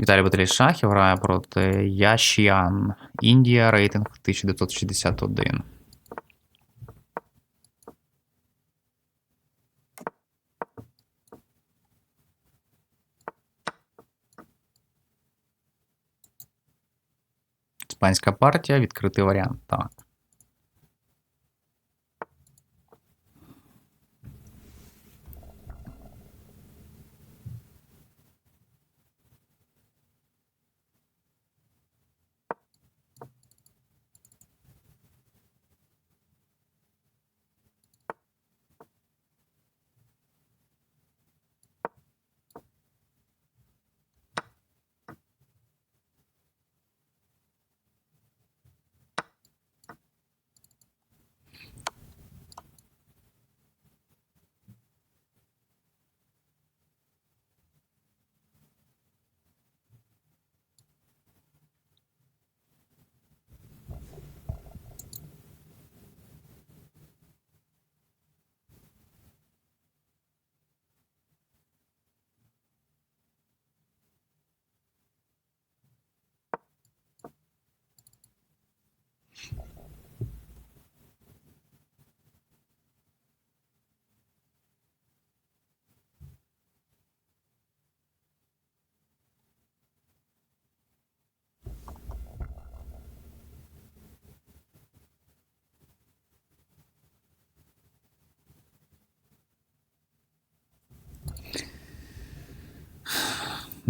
Віталій Баталій Шахів грає проти Яшіан. Індія, рейтинг 1961. Іспанська партія, відкритий варіант. Так.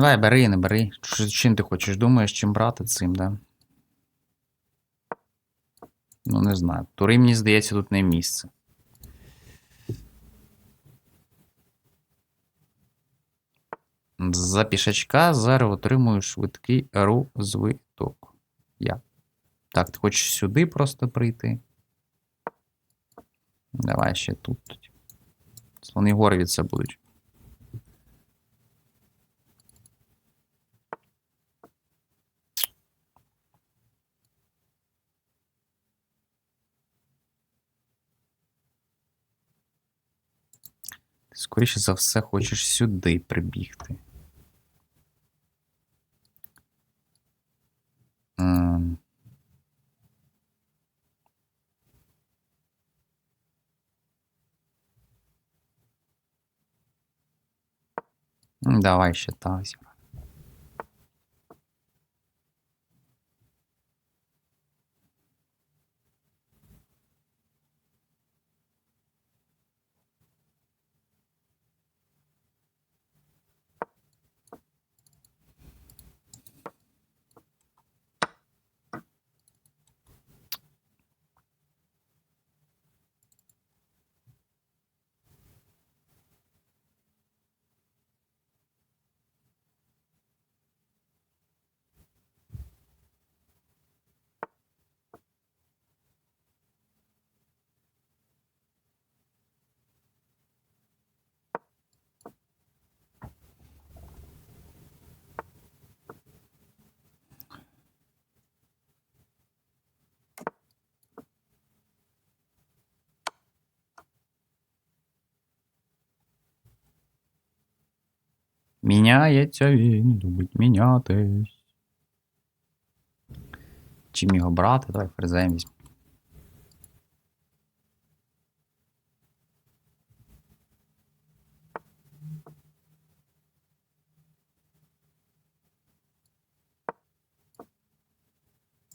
Давай, бери, не бери. Чим ти хочеш? Думаєш, чим брати цим, да? Ну, не знаю. Тури, мені здається, тут не місце. За пішачка зараз отримую швидкий розвиток. Я. Так, ти хочеш сюди просто прийти? Давай ще тут. Слони гори від це будуть. Скоріше за все хочеш сюди прибігти. Ем. Давай ще та зіграємо. Міняється він, любить мінятись. Чим його брати? Давай ферзем візьмемо.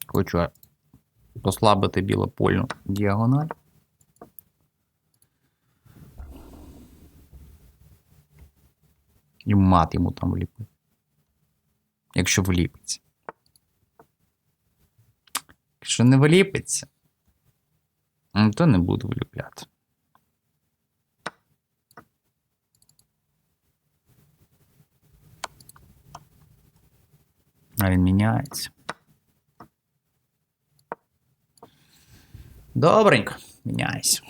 Хочу послабити білопольну діагональ. І мат йому там вліпив. Якщо вліпиться. Якщо не вліпиться, ну, то не буду вліпляти. А він міняється. Добренько, міняйся.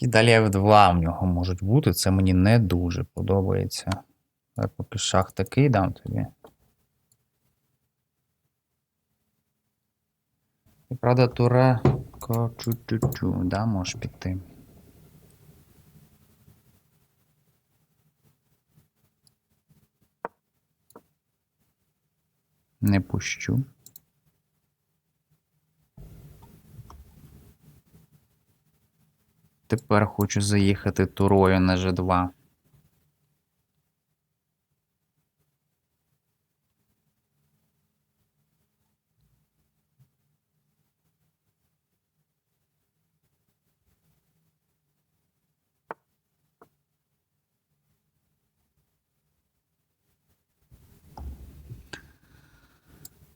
І далі F2 в нього можуть бути. Це мені не дуже подобається. Я поки шах такий дам тобі. І правда, тура чу-чу-чу, да, можеш піти. Не пущу. Тепер хочу заїхати турою на G2.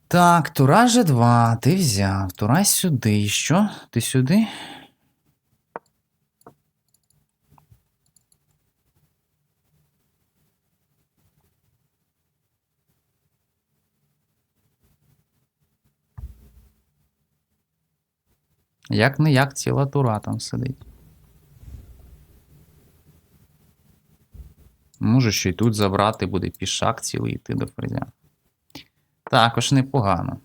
Так, тура G2, ти взяв. Тура сюди. І що? Ти сюди? Як не як ціла тура там сидить. Може, ще й тут забрати буде пішак цілий йти до ферзя. Також непогано.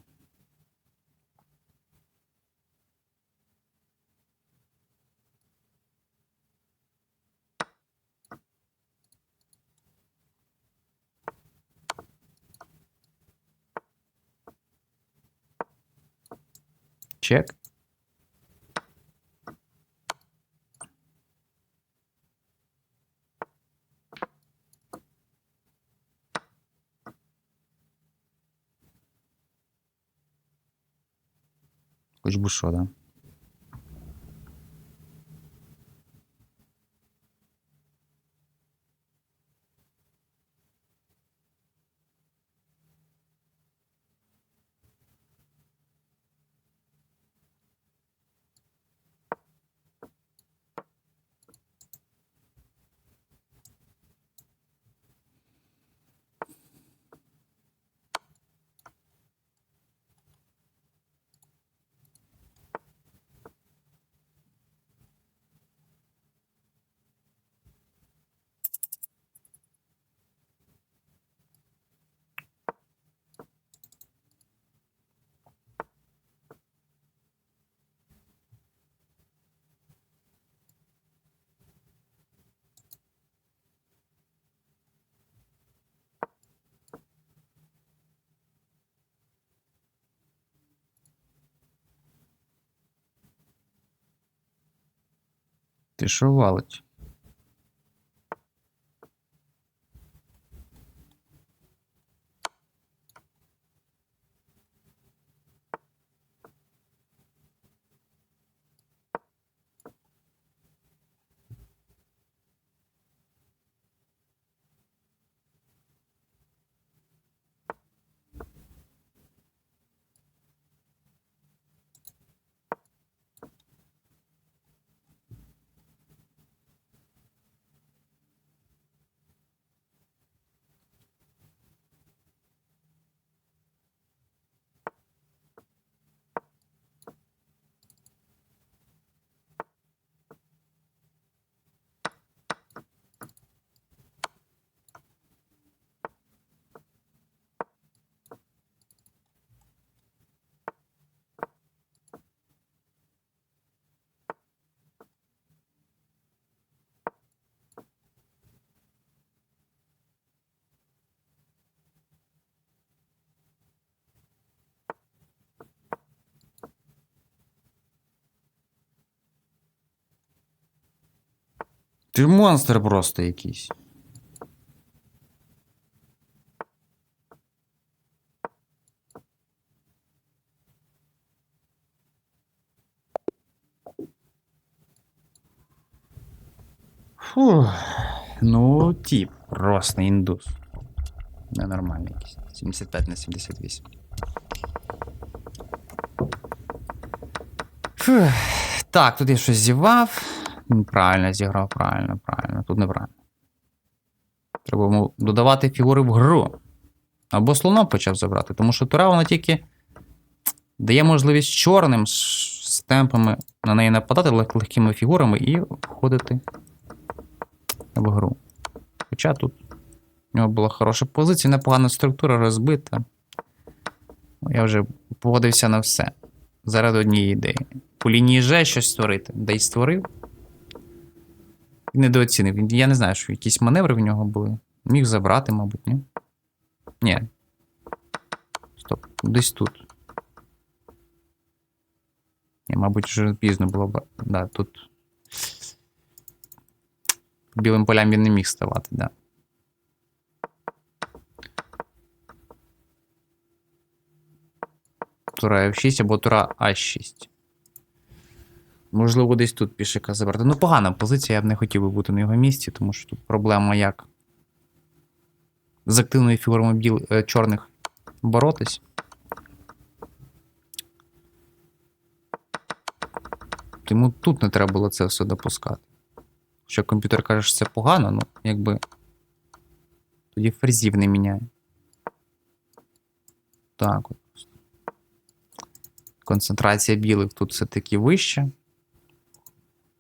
Чек. buçoda. Ти що? Ти монстр просто якийсь. Фух. Ну, тип, просто індус. Ненормальний якийсь. 75 на 78. Фух. Так, тут я щось зівав. М, Правильно зіграв, правильно, правильно. Тут неправильно. Треба йому додавати фігури в гру. Або слона почав забрати, тому що тура вона тільки дає можливість чорним с- темпами на неї нападати лег- легкими фігурами і входити в гру. Хоча тут у нього була хороша позиція, непогана структура розбита. Ну, Я вже погодився на все. Заради однієї ідеї. По лінії Ж щось створити. Да й створив. Недооцінив. Я не знаю, що якісь маневри в нього були. Міг забрати, мабуть, ні? Ні. Стоп, десь тут. Ні, мабуть, вже пізно було б. Да, тут. Білим полям він не міг ставати, да. Тура F6 або Тура А6. Можливо, десь тут пішака забрати. Ну, погана позиція, я б не хотів би бути на його місці, тому що тут проблема як з активною фігурами біл... е, чорних боротись. Тому тут не треба було це все допускати. Що комп'ютер каже, що це погано, ну, якби. Тоді ферзів не міняє. Так от. Концентрація білих тут все-таки вища.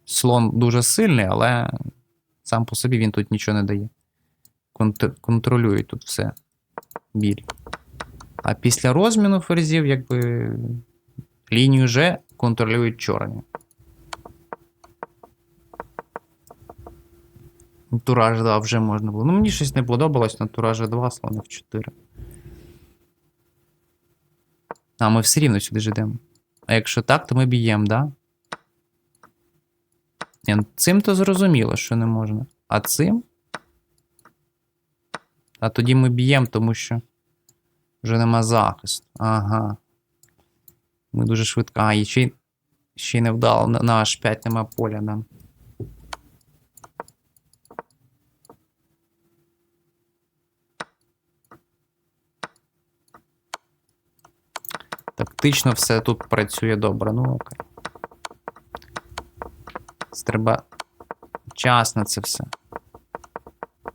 Слон дуже сильний, але сам по собі він тут нічого не дає. Конт- контролює тут все біль. А після розміну ферзів, якби лінію Ж контролюють чорні. Тураж 2 вже можна було. Ну, мені щось не подобалось на Тураж 2, слон в 4. А, ми все рівно сюди ж йдемо. А якщо так, то ми б'ємо, да? Ну, цим то зрозуміло, що не можна. А цим? А тоді ми б'ємо, тому що вже нема захисту. Ага. Ми дуже швидко. А, і ще, ще й не вдало. На, на H5 нема поля, да. Тактично все тут працює добре. Ну окей. Треба час на це все.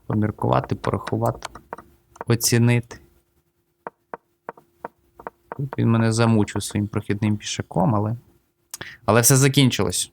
Поміркувати, порахувати, оцінити. Тут він мене замучив своїм прохідним пішаком, але. Але все закінчилось.